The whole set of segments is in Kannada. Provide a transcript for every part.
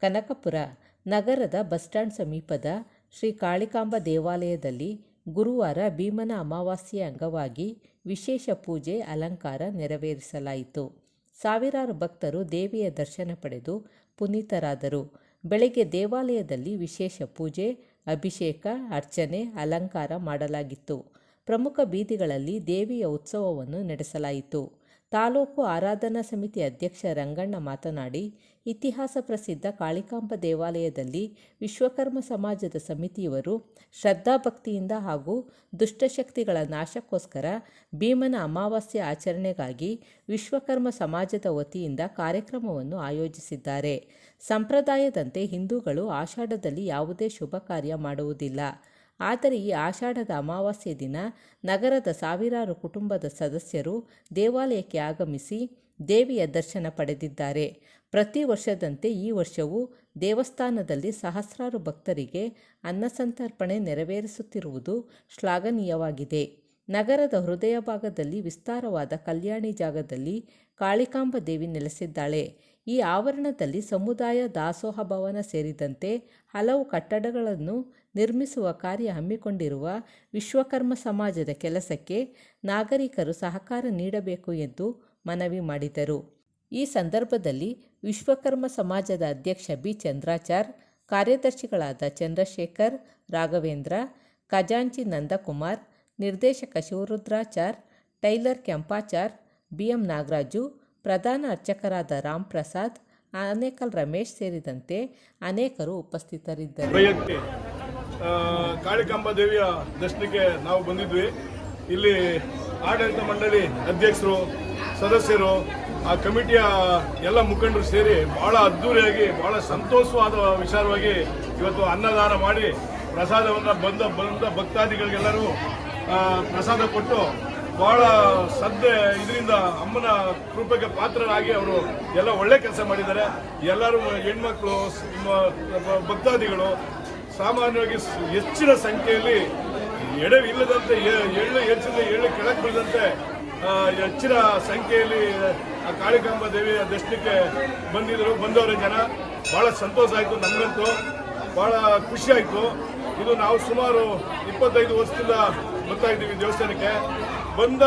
ಕನಕಪುರ ನಗರದ ಬಸ್ ಸ್ಟ್ಯಾಂಡ್ ಸಮೀಪದ ಶ್ರೀ ಕಾಳಿಕಾಂಬ ದೇವಾಲಯದಲ್ಲಿ ಗುರುವಾರ ಭೀಮನ ಅಮಾವಾಸ್ಯೆ ಅಂಗವಾಗಿ ವಿಶೇಷ ಪೂಜೆ, ಅಲಂಕಾರ ನೆರವೇರಿಸಲಾಯಿತು. ಸಾವಿರಾರು ಭಕ್ತರು ದೇವಿಯ ದರ್ಶನ ಪಡೆದು ಪುನೀತರಾದರು. ಬೆಳಗ್ಗೆ ದೇವಾಲಯದಲ್ಲಿ ವಿಶೇಷ ಪೂಜೆ, ಅಭಿಷೇಕ, ಅರ್ಚನೆ, ಅಲಂಕಾರ ಮಾಡಲಾಗಿತ್ತು. ಪ್ರಮುಖ ಬೀದಿಗಳಲ್ಲಿ ದೇವಿಯ ಉತ್ಸವವನ್ನು ನಡೆಸಲಾಯಿತು. ತಾಲೂಕು ಆರಾಧನಾ ಸಮಿತಿ ಅಧ್ಯಕ್ಷ ರಂಗಣ್ಣ ಮಾತನಾಡಿ ಇತಿಹಾಸ ಪ್ರಸಿದ್ಧ ಕಾಳಿಕಾಂಬ ದೇವಾಲಯದಲ್ಲಿ ವಿಶ್ವಕರ್ಮ ಸಮಾಜದ ಸಮಿತಿಯವರು ಶ್ರದ್ಧಾಭಕ್ತಿಯಿಂದ ಹಾಗೂ ದುಷ್ಟಶಕ್ತಿಗಳ ನಾಶಕ್ಕೋಸ್ಕರ ಭೀಮನ ಅಮಾವಾಸ್ಯೆ ಆಚರಣೆಗಾಗಿ ವಿಶ್ವಕರ್ಮ ಸಮಾಜದ ವತಿಯಿಂದ ಕಾರ್ಯಕ್ರಮವನ್ನು ಆಯೋಜಿಸಿದ್ದಾರೆ. ಸಂಪ್ರದಾಯದಂತೆ ಹಿಂದೂಗಳು ಆಷಾಢದಲ್ಲಿ ಯಾವುದೇ ಶುಭ ಕಾರ್ಯ ಮಾಡುವುದಿಲ್ಲ. ಆದರೆ ಈ ಆಷಾಢದ ಅಮಾವಾಸ್ಯೆ ದಿನ ನಗರದ ಸಾವಿರಾರು ಕುಟುಂಬದ ಸದಸ್ಯರು ದೇವಾಲಯಕ್ಕೆ ಆಗಮಿಸಿ ದೇವಿಯ ದರ್ಶನ ಪಡೆದಿದ್ದಾರೆ. ಪ್ರತಿ ವರ್ಷದಂತೆ ಈ ವರ್ಷವೂ ದೇವಸ್ಥಾನದಲ್ಲಿ ಸಹಸ್ರಾರು ಭಕ್ತರಿಗೆ ಅನ್ನಸಂತರ್ಪಣೆ ನೆರವೇರಿಸುತ್ತಿರುವುದು ಶ್ಲಾಘನೀಯವಾಗಿದೆ. ನಗರದ ಹೃದಯ ಭಾಗದಲ್ಲಿ ವಿಸ್ತಾರವಾದ ಕಲ್ಯಾಣಿ ಜಾಗದಲ್ಲಿ ಕಾಳಿಕಾಂಬ ದೇವಿ ನೆಲೆಸಿದ್ದಾಳೆ. ಈ ಆವರಣದಲ್ಲಿ ಸಮುದಾಯ ದಾಸೋಹ ಭವನ ಸೇರಿದಂತೆ ಹಲವು ಕಟ್ಟಡಗಳನ್ನು ನಿರ್ಮಿಸುವ ಕಾರ್ಯ ಹಮ್ಮಿಕೊಂಡಿರುವ ವಿಶ್ವಕರ್ಮ ಸಮಾಜದ ಕೆಲಸಕ್ಕೆ ನಾಗರಿಕರು ಸಹಕಾರ ನೀಡಬೇಕು ಎಂದು ಮನವಿ ಮಾಡಿದರು. ಈ ಸಂದರ್ಭದಲ್ಲಿ ವಿಶ್ವಕರ್ಮ ಸಮಾಜದ ಅಧ್ಯಕ್ಷ ಬಿ. ಚಂದ್ರಾಚಾರ್, ಕಾರ್ಯದರ್ಶಿಗಳಾದ ಚಂದ್ರಶೇಖರ್, ರಾಘವೇಂದ್ರ, ಖಜಾಂಚಿ ನಂದಕುಮಾರ್, ನಿರ್ದೇಶಕ Shivarudrachar, tailor Kempachar B M Nagaraju, ಪ್ರಧಾನ ಅರ್ಚಕರಾದ ರಾಮ್ ಪ್ರಸಾದ್, ಆನೇಕಲ್ ರಮೇಶ್ ಸೇರಿದಂತೆ ಅನೇಕರು ಉಪಸ್ಥಿತರಿದ್ದರು. ಕಾಳಿಕಾಂಬ ದೇವಿಯ ದರ್ಶನಕ್ಕೆ ನಾವು ಬಂದಿದ್ವಿ. ಇಲ್ಲಿ ಆಡಳಿತ ಮಂಡಳಿ ಅಧ್ಯಕ್ಷರು ಸದಸ್ಯರು, ಆ ಕಮಿಟಿಯ ಎಲ್ಲ ಮುಖಂಡರು ಸೇರಿ ಬಹಳ ಅದ್ದೂರಿಯಾಗಿ, ಬಹಳ ಸಂತೋಷವಾದ ವಿಚಾರವಾಗಿ ಇವತ್ತು ಅನ್ನದಾನ ಮಾಡಿ ಪ್ರಸಾದವನ್ನು ಬಂದ ಬಂದ ಭಕ್ತಾದಿಗಳಿಗೆಲ್ಲರೂ ಪ್ರಸಾದ ಕೊಟ್ಟು ಬಹಳ ಸದ್ದೆ ಇದರಿಂದ ಅಮ್ಮನ ಕೃಪೆಗೆ ಪಾತ್ರರಾಗಿ ಅವರು ಎಲ್ಲ ಒಳ್ಳೆ ಕೆಲಸ ಮಾಡಿದ್ದಾರೆ. ಎಲ್ಲರೂ ಹೆಣ್ಮಕ್ಳು ಭಕ್ತಾದಿಗಳು ಸಾಮಾನ್ಯವಾಗಿ ಹೆಚ್ಚಿನ ಸಂಖ್ಯೆಯಲ್ಲಿ ಎಡವಿಲ್ಲದಂತೆ ಎಳ್ಳು ಹೆಚ್ಚಿದ ಎಳ್ಳು ಕೆಳಗೆ ಬೀಳದಂತೆ ಹೆಚ್ಚಿನ ಸಂಖ್ಯೆಯಲ್ಲಿ ಕಾಳಿಕಾಂಬ ದೇವಿಯ ದರ್ಶನಕ್ಕೆ ಬಂದಿದ್ದರು ಬಂದವರ ಜನ. ಬಹಳ ಸಂತೋಷ ಆಯಿತು ನಮಗಂತೂ. ಬಹಳ ಖುಷಿ ಆಯಿತು. ಇದು ನಾವು ಸುಮಾರು ಇಪ್ಪತ್ತೈದು ವರ್ಷದಿಂದ ಬರ್ತಾ ಇದ್ದೀವಿ ದೇವಸ್ಥಾನಕ್ಕೆ. ಬಂದ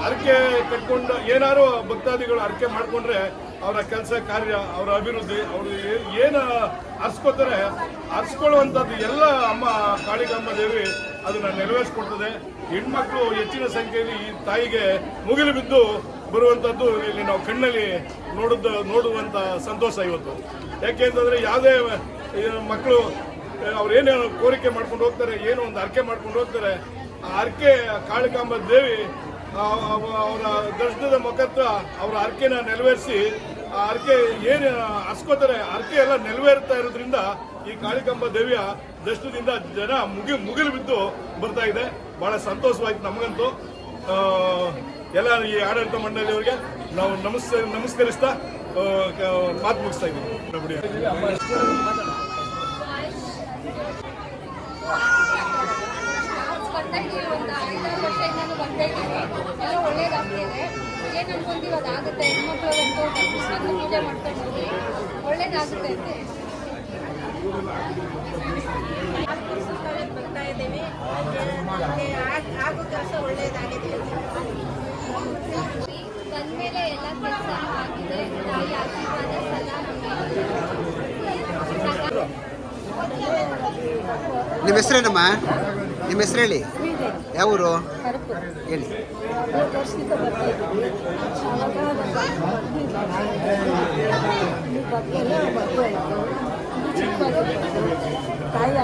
ಹರಕೆ ಕಟ್ಕೊಂಡು ಏನಾರು ಭಕ್ತಾದಿಗಳು ಹರಕೆ ಮಾಡಿಕೊಂಡ್ರೆ ಅವರ ಕೆಲಸ ಕಾರ್ಯ, ಅವರ ಅಭಿವೃದ್ಧಿ, ಅವರು ಏನು ಹರ್ಸ್ಕೋತಾರೆ ಹರ್ಸ್ಕೊಳ್ಳುವಂಥದ್ದು ಎಲ್ಲ ಅಮ್ಮ ಕಾಳಿಕಾಂಬ ದೇವಿ ಅದನ್ನ ನೆರವೇರಿಸಿಕೊಡ್ತದೆ. ಹೆಣ್ಮಕ್ಳು ಹೆಚ್ಚಿನ ಸಂಖ್ಯೆಯಲ್ಲಿ ಈ ತಾಯಿಗೆ ಮುಗಿಲು ಬಿದ್ದು ಬರುವಂಥದ್ದು ಇಲ್ಲಿ ನಾವು ಕಣ್ಣಲ್ಲಿ ನೋಡಿದ ನೋಡುವಂಥ ಸಂತೋಷ ಇವತ್ತು. ಯಾಕೆ ಅಂತಂದರೆ ಯಾವುದೇ ಮಕ್ಕಳು ಅವ್ರೇನು ಕೋರಿಕೆ ಮಾಡ್ಕೊಂಡು ಹೋಗ್ತಾರೆ, ಏನೋ ಒಂದು ಅರ್ಕೆ ಮಾಡ್ಕೊಂಡು ಹೋಗ್ತಾರೆ, ಆ ಅರ್ಕೆ ಕಾಳಿಕಾಂಬ ದೇವಿ ಅವರ ದರ್ಶನದ ಮುಖಾಂತರ ಅವರ ಅರ್ಕೆನ ನೆರವೇರಿಸಿ, ಆ ಅರ್ಕೆ ಏನು ಹಸ್ಕೋತಾರೆ ಅರ್ಕೆ ಎಲ್ಲ ನೆರವೇರ್ತಾ ಇರೋದ್ರಿಂದ ಈ ಕಾಳಿಕಂಬ ದೇವಿಯ ದರ್ಶನದಿಂದ ಜನ ಮುಗಿ ಮುಗಿಲು ಬಿದ್ದು ಬರ್ತಾ ಇದೆ. ಬಹಳ ಸಂತೋಷವಾಯ್ತು ನಮಗಂತೂ. ಎಲ್ಲ ಈ ಆಡಳಿತ ಮಂಡಳಿಯವರಿಗೆ ನಾವು ನಮಸ್ ನಮಸ್ಕರಿಸ್ತಾ ಮಾತು ಮುಗಿಸ್ತಾ ಇದ್ದೀವಿ. ಏನು ಅನ್ಕೊಂತೀವಿ ಅದಾಗುತ್ತೆ ಹೆಣ್ಮಕ್ಳು ಪೂಜೆ ಇದ್ದೀವಿ ಒಳ್ಳೇದಾಗುತ್ತೆ ಅಂತ. ನಿಮ್ಮ ಹೆಸರೇನಮ್ಮ? ನಿಮ್ಮ ಹೆಸರು ಹೇಳಿ. ಯಾವ ಊರು ತಾಯಿ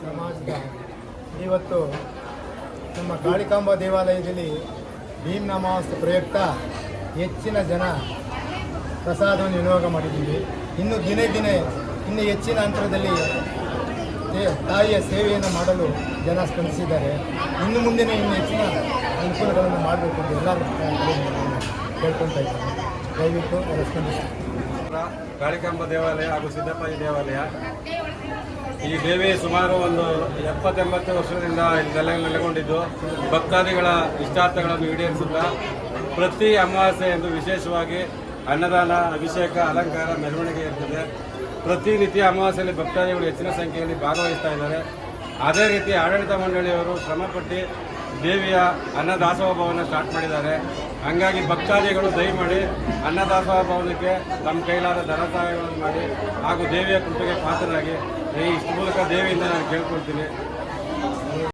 ಸಮಾಜದ ಇವತ್ತು ನಮ್ಮ ಕಾಳಿಕಾಂಬ ದೇವಾಲಯದಲ್ಲಿ ಭೀಮ್ ಅಮಾವಾಸ್ಯೆ ಪ್ರಯುಕ್ತ ಹೆಚ್ಚಿನ ಜನ ಪ್ರಸಾದವನ್ನು ವಿನಿಯೋಗ ಮಾಡಿದ್ದೀವಿ. ಇನ್ನು ದಿನೇ ದಿನೇ, ಇನ್ನು ಹೆಚ್ಚಿನ ಅಂತರದಲ್ಲಿ ತಾಯಿಯ ಸೇವೆಯನ್ನು ಮಾಡಲು ಜನ ಸ್ಪಂದಿಸಿದ್ದಾರೆ. ಇನ್ನು ಮುಂದಿನ, ಇನ್ನು ಹೆಚ್ಚಿನ ಅನುಕೂಲಗಳನ್ನು ಮಾಡಬೇಕು ಅಂತ ಎಲ್ಲರೂ ಕೇಳ್ಕೊತಾ ಇದ್ದಾರೆ. ದಯವಿಟ್ಟು ಅವರು ಸ್ಪಂದಿಸಿ. ಕಾಳಿಕಾಂಬ ದೇವಾಲಯ ಹಾಗೂ ಸಿದ್ದಪ್ಪಾಯಿ ದೇವಾಲಯ. ಈ ದೇವಿ ಸುಮಾರು ಒಂದು ಎಪ್ಪತ್ತೆಂಬತ್ತು ವರ್ಷದಿಂದ ನೆಲೆ ನೆಲೆಗೊಂಡಿದ್ದು, ಭಕ್ತಾದಿಗಳ ಇಷ್ಟಾರ್ಥಗಳನ್ನು ಈಡೇರಿಸುತ್ತಾ, ಪ್ರತಿ ಅಮಾವಾಸ್ಯೆ ಎಂದು ವಿಶೇಷವಾಗಿ ಅನ್ನದಾನ, ಅಭಿಷೇಕ, ಅಲಂಕಾರ, ಮೆರವಣಿಗೆ ಇರ್ತದೆ. ಪ್ರತಿನಿತ್ಯ ಅಮಾವಾಸ್ಯೆಯಲ್ಲಿ ಭಕ್ತಾದಿಗಳು ಹೆಚ್ಚಿನ ಸಂಖ್ಯೆಯಲ್ಲಿ ಭಾಗವಹಿಸ್ತಾ ಇದ್ದಾರೆ. ಅದೇ ರೀತಿ ಆಡಳಿತ ಮಂಡಳಿಯವರು ಶ್ರಮಪಟ್ಟು ದೇವಿಯ ಅನ್ನದಾಸೋಹ ಭವನ ಸ್ಟಾರ್ಟ್ ಮಾಡಿದ್ದಾರೆ. ಹಂಗಾಗಿ ಭಕ್ತಾದಿಗಳು ದಯಮಾಡಿ ಅನ್ನದಾಸೋಹ ಭವನಕ್ಕೆ ತಮ್ಮ ಕೈಲಾದ ಧನ ಸಹಾಯಗಳನ್ನು ಮಾಡಿ ಹಾಗೂ ದೇವಿಯ ಕೃಪೆಗೆ ಪಾತ್ರರಾಗಿ. ಈ ಇಷ್ಟು ಮೂಲಕ ದೇವಿಯಿಂದ ನಾನು ಕೇಳ್ಕೊಳ್ತೀನಿ.